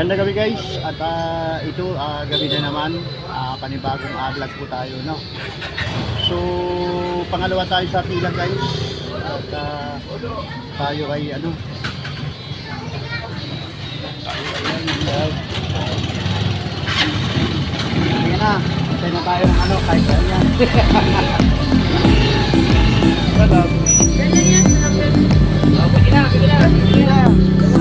Magandang gabi guys. At uh, ito uh, gabi na naman. Uh, panibagong uh, vlog po tayo no. So pangalawa tayo sa pila guys. At uh, tayo ay ano? Ayan na, patay na tayo ng ano kahit saan yan. Hello yan, hello Hello, pwede na, pwede na Pwede na.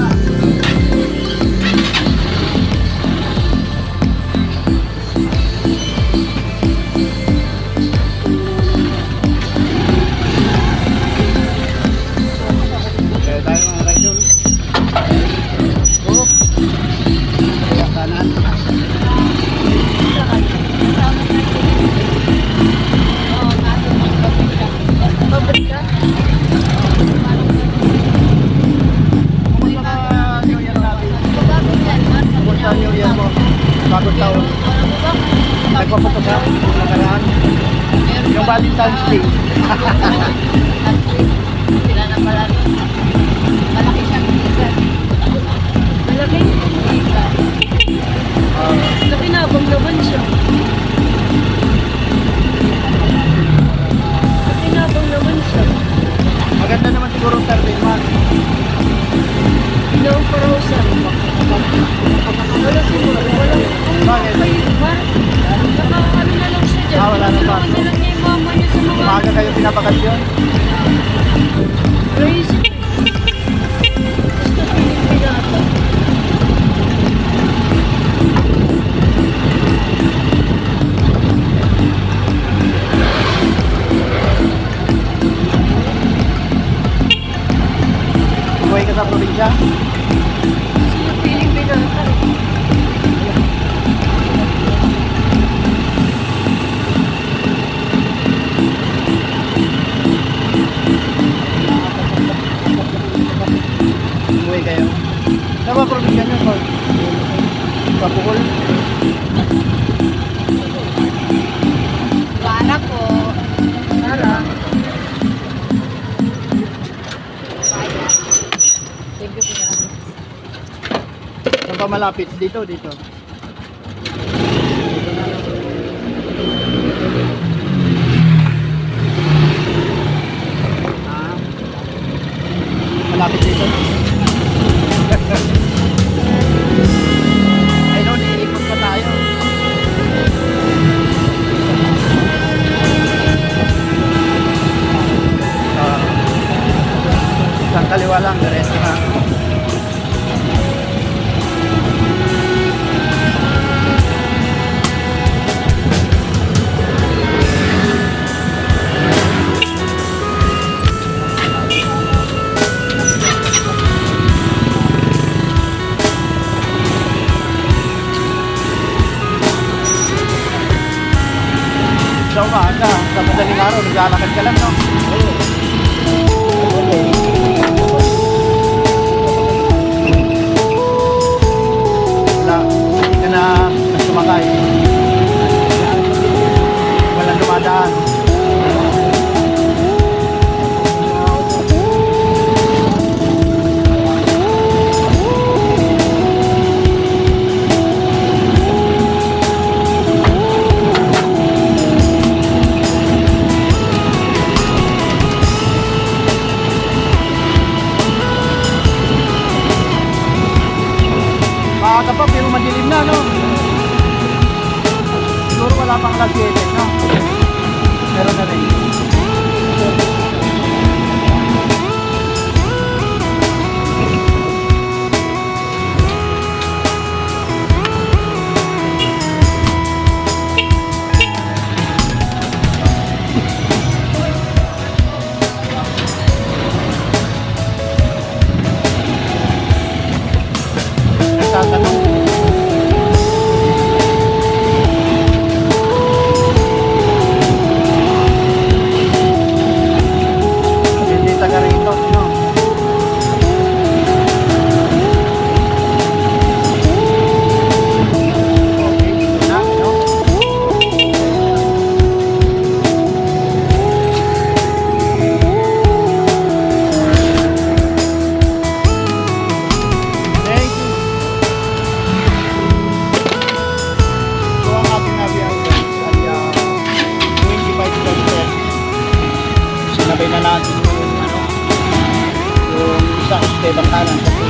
Saan pa malapit? Dito, dito. Ah. Malapit dito. Ay, no, niikot pa tayo. Ah. Isang kaliwa lang, diretso na. Kay Bangkalan kasi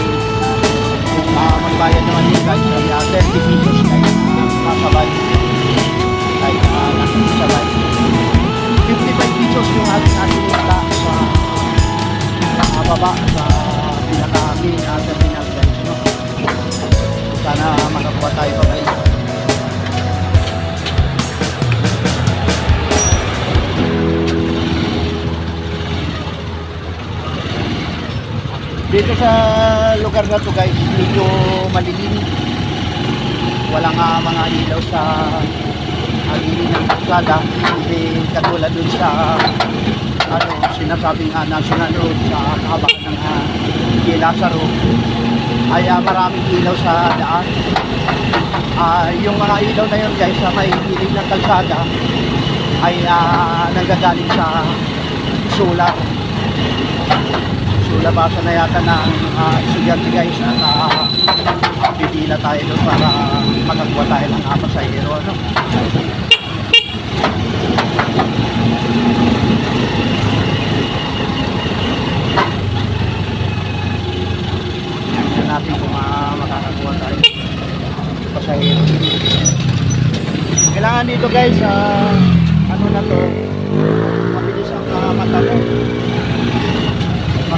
uh, magbayad naman yun guys. Ay uh, 30 pesos uh, kasabay kahit uh, sabay. 55 pesos yung ating asinita sa uh, sa pinaka-main uh, terminal guys no? sana makakuha tayo pa guys Dito sa lugar na to guys, medyo malilim. Wala nga mga ilaw sa agili ng kalsada. Hindi katulad dun sa ano, sinasabing uh, National Road sa kabak ng uh, Lazaro. Ay ah, maraming ilaw sa daan. Ah, yung mga ilaw na yun guys sa may gilid ng kalsada ay ah, nanggagaling sa solar. Labasan na yata ng uh, estudyante guys at uh, pipila tayo doon para makakuha tayo ng uh, pasahero. Ano? Tingnan natin kung uh, makakakuha tayo pasahero. Kailangan dito guys, uh, ano na to, mabilis ang uh, matalo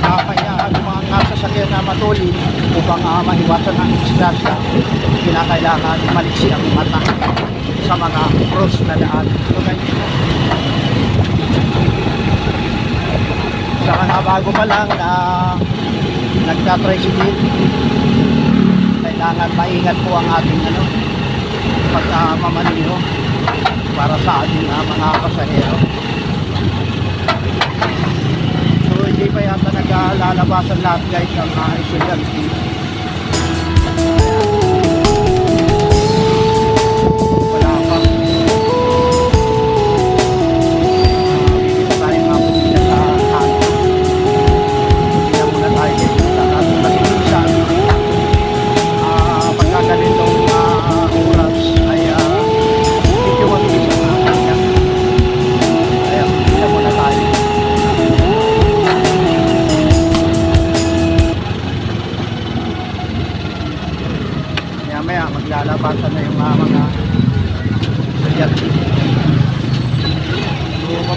makakaya ang mga sasakyan na matuli upang uh, maiwasan ang disgrasya. Kinakailangan maliksi ang mata sa mga cross na daan. So ganyan sa mga bago pa lang na nagka-tricycle kailangan maingat po ang ating ano pagka mamaniho para sa ating uh, mga pasahero So hindi pa yata naglalalabasan lahat guys ang mga estudyante.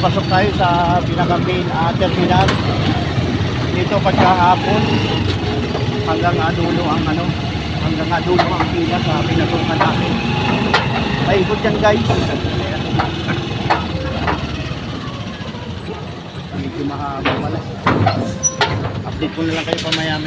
Papasok tayo sa pinaka-main uh, terminal. Dito pagkahapon hanggang uh, dulo ang ano hanggang uh, dulo ang pila sa pinatukan natin. Paikot yan guys. Medyo mahaba pala. Update ko na lang kayo pamaya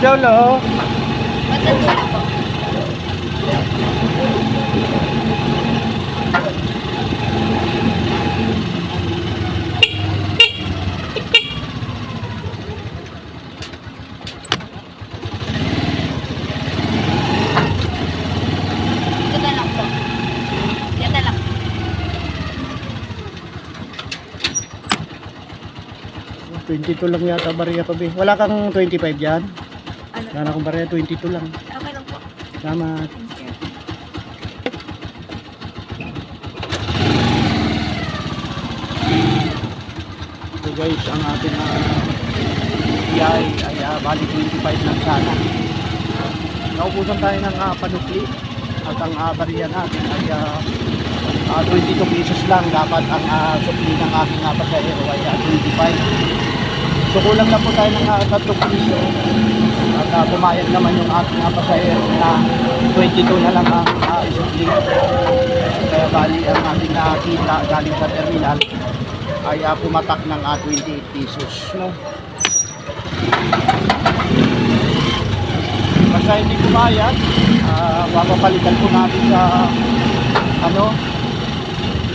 Adolo. Matanda na po. Ito na lang po. Yan na lang. 22 lang yata bariya ko, be. Wala kang 25 dyan? Wala akong bariya, 22 lang. Okay lang po. Salamat. Thank you. So guys, ang ating uh, PI ay uh, bali 25 lang sana. Naubusan tayo ng uh, panukli at ang uh, bariya natin ay uh, uh, 22 pesos lang. Dapat ang uh, supli ng aking uh, pasahero ay uh, 25. So kulang na po tayo ng uh, 3 piso uh, pumayag naman yung aking pasahero na 22 na lang ang uh, supli. Kaya bali ang ating nakita galing sa terminal ay uh, pumatak ng uh, 28 pesos. No? Basta hindi pumayag, uh, papapalitan po natin sa ano,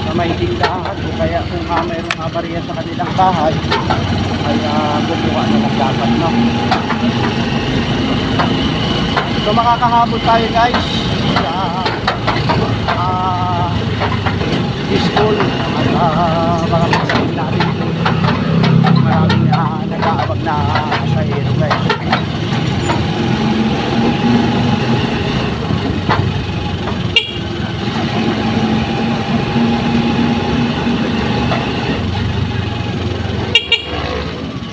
sa may tindahan o kaya kung uh, mayroong uh, bariya sa kanilang bahay ay uh, kukuha na ng dapat. No? So makakahabol tayo guys sa uh, school at uh, mga kasama natin maraming uh, nag-aabag na sa hero guys.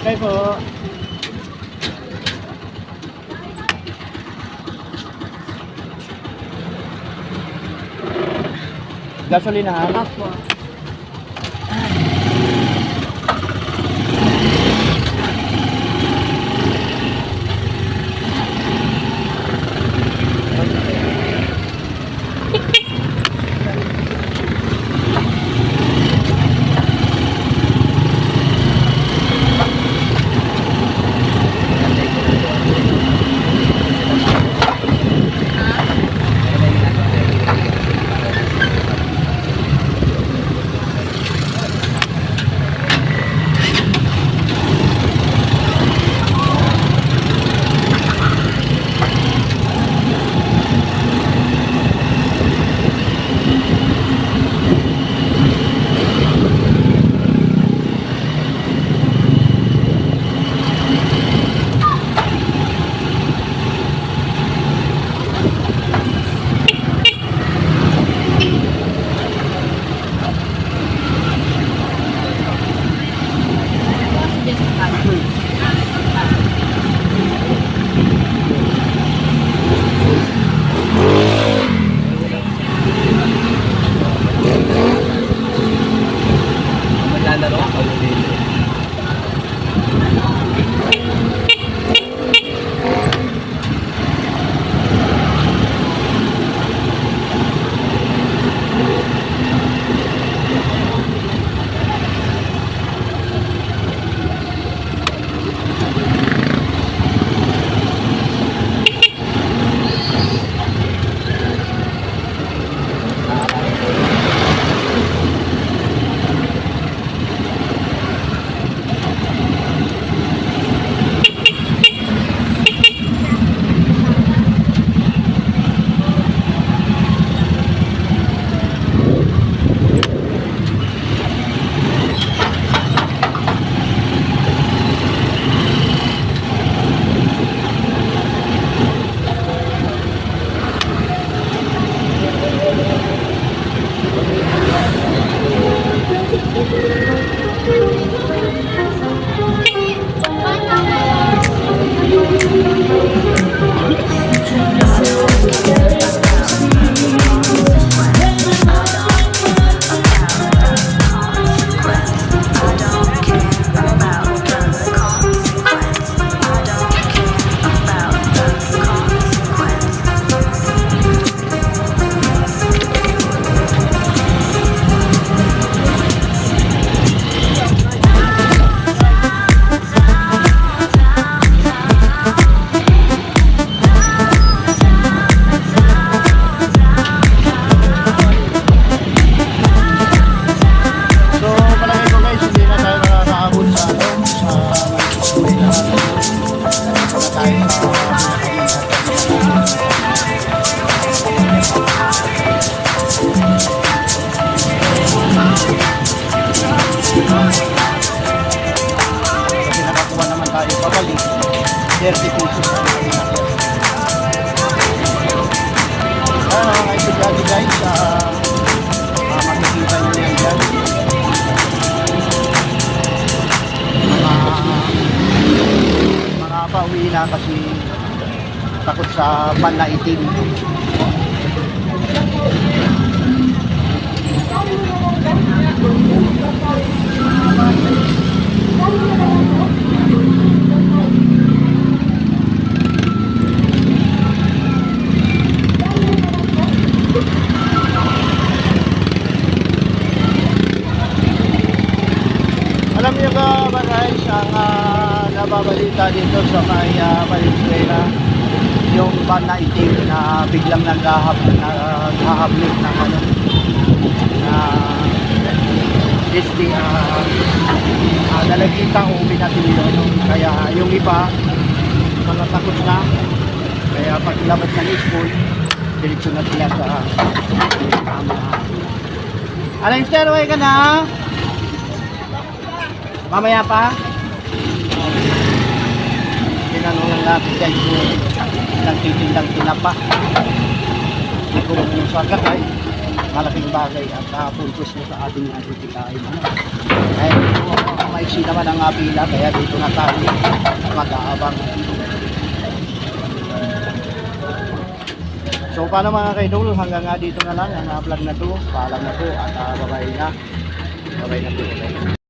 Bye po. Gasolinahan? Opo. 30 pesos na lang. Ah, mga kaibigan guys, ah, ah, makikita nyo yan dyan. mga na kasi takot sa ban na guys, ang ah, nababalita dito sa may uh, Valenzuela, yung van na itim na biglang naghahap, naghahablit ng ano, na SD, uh, uh, dalagita o binatilyo. No? Kaya yung iba, mga na, kaya paglabas ng school, diretso na sila sa tama. Aling stairway ka na? Mamaya pa? Tinanong natin guys kung nagtitindang tinapa. Siguro yung sa gakay, malaking bagay at nakapuntos mo sa ating. Ano? Kaya uh, maiksi naman ang uh, pila, kaya dito na tayo mag-aabang. So paano mga kaidol, hanggang nga dito na lang ang vlog na to. Paalam na po at uh, babay na. Babay na. Babay.